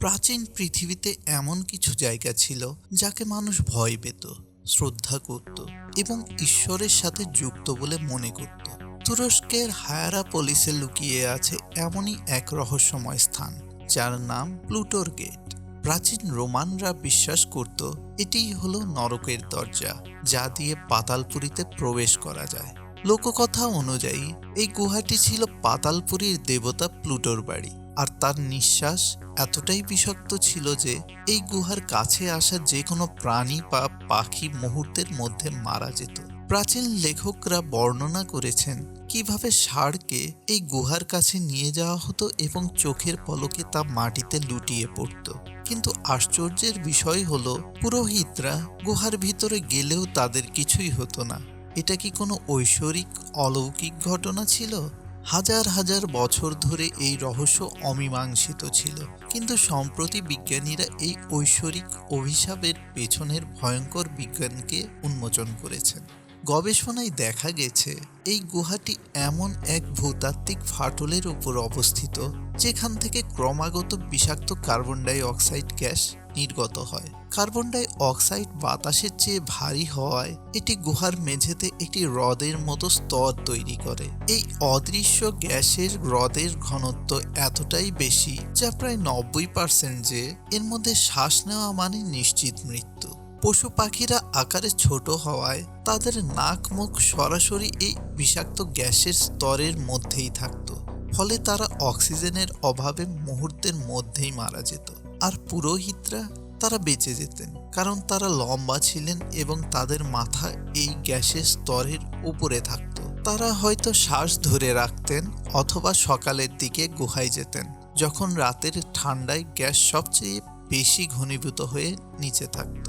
প্রাচীন পৃথিবীতে এমন কিছু জায়গা ছিল যাকে মানুষ ভয় পেত, শ্রদ্ধা করত এবং ঈশ্বরের সাথে যুক্ত বলে মনে করত। তুরস্কের হায়ারা পলিসে লুকিয়ে আছে এমনই এক রহস্যময় স্থান, যার নাম প্লুটোর গেট। প্রাচীন রোমানরা বিশ্বাস করত, এটিই হলো নরকের দরজা, যা দিয়ে পাতালপুরীতে প্রবেশ করা যায়। লোককথা অনুযায়ী, এই গুহাটি ছিল পাতালপুরীর দেবতা প্লুটোর বাড়ি। আর তার নিঃশ্বাস এতটাই বিষাক্ত ছিল যে, এই গুহার কাছে আসা যে কোনো প্রাণী বা পাখি মুহূর্তের মধ্যে মারা যেত। প্রাচীন লেখকরা বর্ণনা করেছেন, কীভাবে ষাঁড়কে এই গুহার কাছে নিয়ে যাওয়া হতো এবং চোখের পলকে তা মাটিতে লুটিয়ে পড়ত। কিন্তু আশ্চর্যের বিষয় হলো, পুরোহিতরা গুহার ভিতরে গেলেও তাদের কিছুই হতো না। এটা কি কোনো ঐশ্বরিক অলৌকিক ঘটনা ছিল? হাজার হাজার বছর ধরে এই রহস্য অমীমাংসিত ছিল, কিন্তু সম্প্রতি বিজ্ঞানীরা এই ঐশ্বরিক অভিশাপের পেছনের ভয়ঙ্কর বিজ্ঞানকে উন্মোচন করেছেন। গবেষণায় দেখা গেছে, এই গুহাটি এমন এক ভূতাত্ত্বিক ফাটলের উপর অবস্থিত, যেখান থেকে ক্রমাগত বিষাক্ত কার্বন ডাই অক্সাইড গ্যাস নির্গত হয়। কার্বন ডাই অক্সাইড বাতাসের চেয়ে ভারী হওয়ায় এটি গুহার মেঝেতে একটি হ্রদের মতো স্তর তৈরি করে। এই অদৃশ্য গ্যাসের হ্রদের ঘনত্ব এতটাই বেশি যা প্রায় নব্বই পার্সেন্ট যে এর মধ্যে শ্বাস নেওয়া মানে নিশ্চিত মৃত্যু। পশু পাখিরা আকারে ছোট হওয়ায় তাদের নাক মুখ সরাসরি এই বিষাক্ত গ্যাসের স্তরের মধ্যেই থাকতো, ফলে তারা অক্সিজেনের অভাবে মুহূর্তের মধ্যেই মারা যেত। আর পুরোহিতরা তারা বেঁচে যেতেন, কারণ তারা লম্বা ছিলেন এবং তাদের মাথা এই গ্যাসের স্তরের উপরে থাকত। তারা হয়তো শ্বাস ধরে রাখতেন অথবা সকালের দিকে গুহায় যেতেন, যখন রাতের ঠান্ডায় গ্যাস সবচেয়ে বেশি ঘনীভূত হয়ে নিচে থাকত।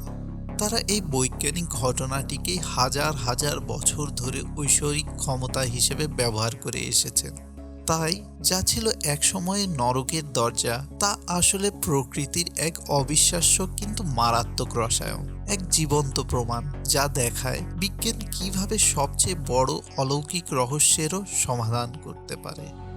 তারা এই বৈজ্ঞানিক ঘটনাটিকে হাজার হাজার বছর ধরে ঐশ্বরিক ক্ষমতা হিসেবে ব্যবহার করে এসেছেন। তাই যা ছিল এক সময়ে নরকের দরজা, তা আসলে প্রকৃতির এক অবিশ্বাস্য কিন্তু মারাত্মক রসায়ন। এক জীবন্ত প্রমাণ, যা দেখায় বিজ্ঞান কীভাবে সবচেয়ে বড় অলৌকিক রহস্যেরও সমাধান করতে পারে।